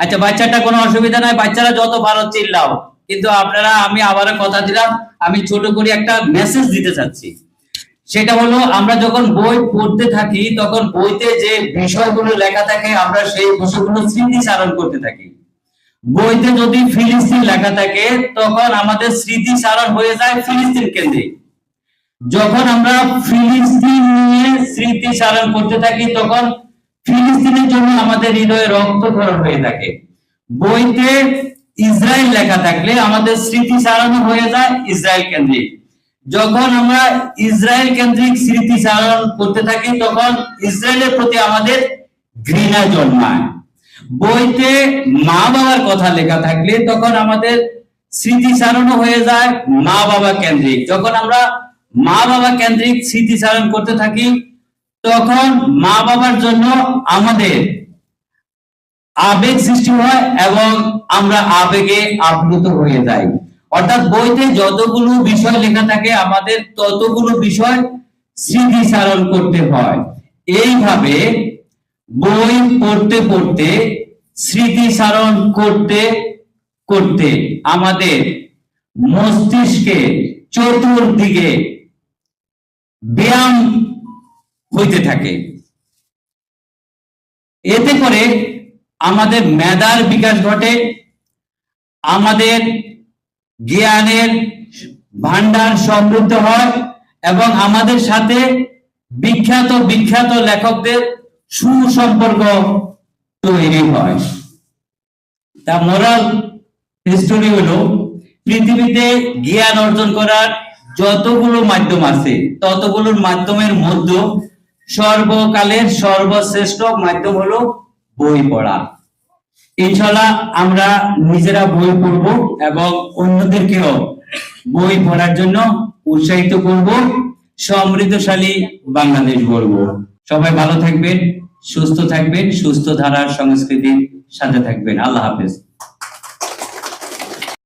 আচ্ছা বাচ্চাটা কোনো অসুবিধা নাই বাচ্চারা যত ভালো চিল্লাও। কিন্তু আপনারা, আমি আবারও কথা দিলাম, আমি ছোট করে একটা মেসেজ দিতে চাচ্ছি। সেটা হলো, আমরা যখন বই পড়তে থাকি, তখন বইতে যে বিষয়গুলো লেখা থাকে, আমরা সেই বিষয়গুলো স্মৃতিচারণ করতে থাকি। বইতে যদি ফিলিস্তিন লেখা থাকে, তখন আমাদের স্মৃতিচারণ হয়ে যায় ফিলিস্তিন কেন্দ্রে যখন আমরা ফিলিস্তিন নিয়ে স্মৃতিচারণ করতে থাকি, তখন ফিলিস্তিনের জন্য আমাদের হৃদয়ে রক্ত রক্তক্ষরণ হয়ে থাকে। বইতে ইসরায়েল লেখা থাকলে আমাদের স্মৃতিচারণ হয়ে যায় ইসরায়েল কেন্দ্রিক। যখন আমরা ইসরায়েল কেন্দ্রিক স্মৃতিচারণ করতে থাকি, তখন ইসরায়েলের প্রতি আমাদের ঘৃণা জন্মায়। বইতে মা বাবার কথা লেখা থাকলে তখন আমাদের স্মৃতিচারণও হয়ে যায় মা বাবা কেন্দ্রিক। যখন আমরা মা বাবা কেন্দ্রিক স্মৃতিচারণ করতে থাকি তখন মা বাবার জন্য আমাদের আবেগ সৃষ্টি হয় এবং আমরা আবেগে আপ্লুত হয়ে যাই। অর্থাৎ বইতে যতগুলো বিষয় লেখা থাকে, আমাদের ততগুলো বিষয় স্মৃতিচারণ করতে হয়। এইভাবে বই পড়তে পড়তে, স্মৃতিচারণ করতে করতে আমাদের মস্তিষ্কে চতুর্দিকে ব্যায়াম হইতে থাকে। এতে করে আমাদের মেধার বিকাশ ঘটে, আমাদের জ্ঞানের ভান্ডার সমৃদ্ধ হয় এবং আমাদের সাথে বিখ্যাত বিখ্যাত লেখকদের সুসম্পর্ক তৈরি হয়। তা মোরাল হিস্টোরি হলো, পৃথিবীতে জ্ঞান অর্জন করার যতগুলো মাধ্যম আছে, ততগুলোর মাধ্যমের মধ্যে সর্বকালের সর্বশ্রেষ্ঠ মাধ্যম হলো বই পড়া। ইনশাল্লাহ আমরা নিজেরা বই পড়ব এবং অন্যদেরকেও বই পড়ার জন্য উৎসাহিত করব, সমৃদ্ধশালী বাংলাদেশ গড়ব। সবাই ভালো থাকবেন, সুস্থ থাকবেন, সুস্থ ধারার সংস্কৃতির সাথে থাকবেন। আল্লাহ হাফেজ।